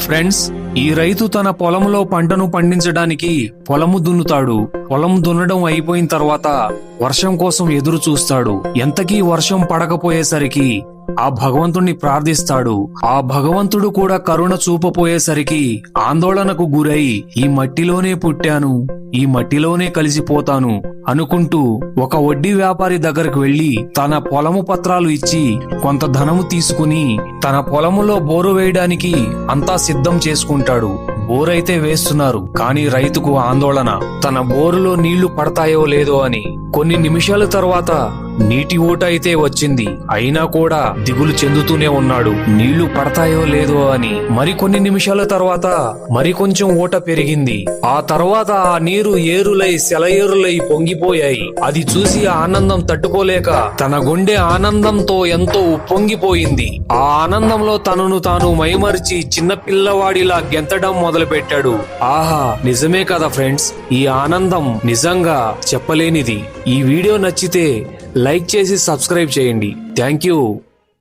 Friends ఈ రైతు తన పొలంలో పంటను పండించడానికి పొలము దున్నుతాడు. పొలం దున్నడం అయిపోయిన తర్వాత వర్షం కోసం ఎదురు చూస్తాడు. ఎంతకీ వర్షం పడకపోయేసరికి ఆ భగవంతుణ్ణి ప్రార్థిస్తాడు. ఆ భగవంతుడు కూడా కరుణ చూపపోయేసరికి ఆందోళనకు గురై ఈ మట్టిలోనే పుట్టాను ఈ మట్టిలోనే కలిసిపోతాను అనుకుంటూ ఒక వడ్డీ వ్యాపారి దగ్గరకు వెళ్ళి తన పొలము పత్రాలు ఇచ్చి కొంత ధనము తీసుకుని తన పొలములో బోరు వేయడానికి అంతా సిద్ధం చేసుకుంటాడు. బోరైతే వేస్తున్నారు కానీ రైతుకు ఆందోళన. తన బోరులో నీళ్ళు పడతాయో లేదో అని. కొన్ని నిమిషాల తర్వాత నీటి ఊట అయితే వచ్చింది. అయినా కూడా దిగులు చెందుతూనే ఉన్నాడు. నీళ్ళు పడతాయో లేదో అని మరికొన్ని నిమిషాల తర్వాత మరికొంచెం ఊట పెరిగింది. ఆ తర్వాత ఆ నీరు ఏరులై సెలయేరులై పొంగిపోయాయి. అది చూసి ఆనందం తట్టుకోలేక తన గుండె ఆనందంతో ఎంతో ఉప్పొంగిపోయింది ఆ ఆనందంలో తనను తాను మైమరిచి చిన్న పిల్లవాడిలా గెంతడం మొదలుపెట్టాడు. ఆహా నిజమే కదా ఫ్రెండ్స్. ఈ ఆనందం నిజంగా చెప్పలేనిది. ఈ వీడియో నచ్చితే లైక్ చేసి సబ్స్క్రైబ్ చేయండి. Thank you.